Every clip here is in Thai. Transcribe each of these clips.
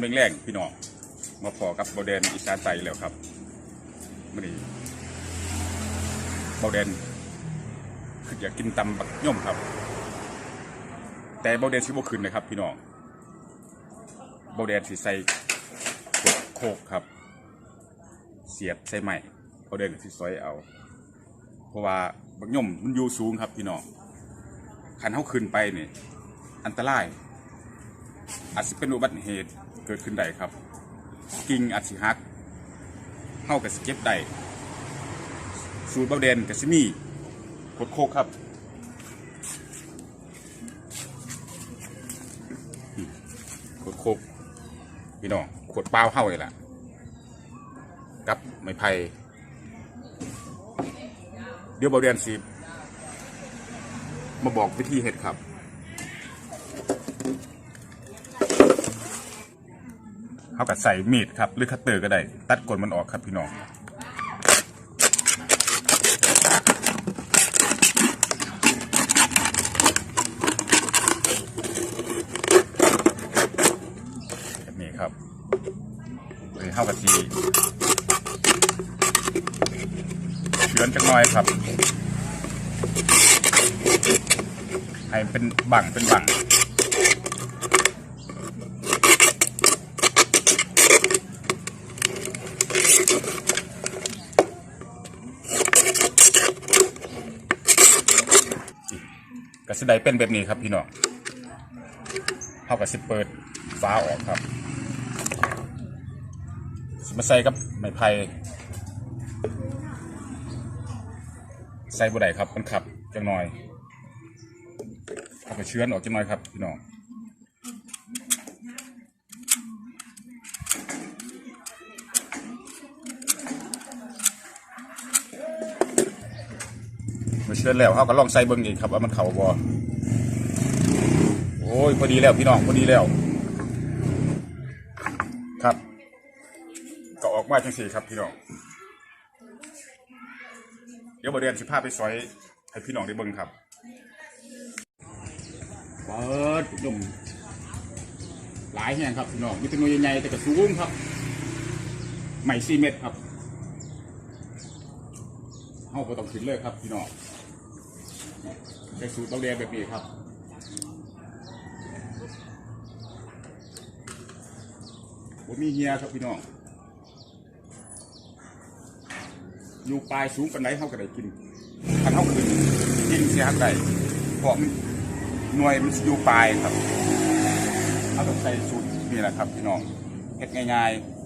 แรงๆพี่น้องมาพอกับเบาแดนอีสานใต้แล้วครับมื่อนี้เบาแดนคืออยากกินตำบักย่อมครับ แต่เบาแดนสิบ่ขึ้นนะครับ พี่น้องเบาแดนสิใส่โคกครับ เสียบใส่ใหม่เบาแดนก็สิซอยเอา เพราะว่าบักย่อมมันอยู่สูงครับพี่น้องคันเฮาขึ้นไปนี่อันตรายอาจจะเป็นอุบัติเหตุ เกิดขึ้นได้ครับ กิ่งอาจสิหักเฮากับสเก็บได้สูตรเบาแดนกับซิมี่กดโคกครับอืมกดโคกพี่น้องขวดเปล่าเฮาเลยล่ะกับไม้ไผ่เดี๋ยวเบาแดนสิมาบอกวิธีเห็ดครับ เขากับใส่มีดครับหรือคัตเตอร์ก็ได้ ตัดกลมันออกครับพี่น้องแบบนี้ครับเลยเข้ากับทีเชื้อนจังน้อยครับ ให้เป็นบั่งเป็นบั่ง กระสไดเป็นแบบนี้ครับพี่น้องเท่ากับสิเปิดฟ้าออกครับสิมาใส่กับไม้ไผ่ใส่บุได้ครับมันขับจังหน่อยเอาไปเชื้อนออกจังหน่อยครับพี่น้อง มาเชื้อแล้วเขาก็ลองใส่เบิ้งอีกครับว่ามันเข่าบ่โอ้ยพอดีแล้วพี่น้องพอดีแล้ว ครับก็ออกมาจังสี่ครับพี่น้องเดี๋ยวบริเวณสิภาพไปซอยให้พี่น้องได้เบิ่งครับเปิดหนุ่มหลายแห่งครับพี่น้องมีตัวหนวยใหญ่ๆแต่กระสูงครับใหม่สี่เม็ดครับเฮาก็ต้องขึ้นเลยครับพี่น้อง ใช้สูตรเบาแดงแบบนี้ครับผมมีเฮียครับพี่น้อง อยู่ปลายสูงปันไหนเขาก็ได้กินคันเขาขึ้นกินเสียหักได้เพราะมันหน่วยมันอยู่ปลายครับเขาต้องใส่สูตรนี่แหละครับพี่น้องเฮ็ดง่ายๆ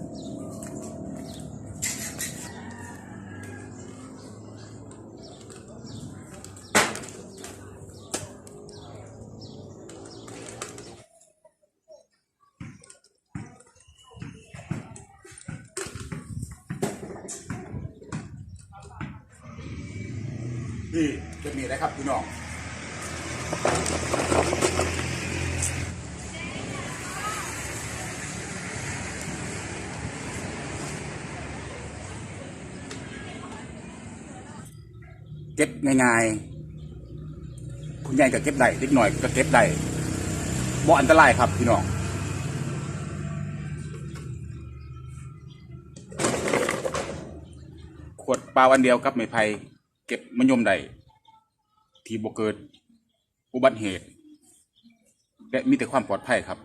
ที่จะมีนะครับพี่น้องเก็บง่ายๆคุณยายก็เก็บได้เล็กหน่อยก็เก็บได้บ่อันตรายครับพี่น้องขวดเปล่าอันเดียวกับไม้ไผ่ ก็บมะยมใดที่บ่เกิดอุบัติเหตุ และมีแต่ความปลอดภัยครับ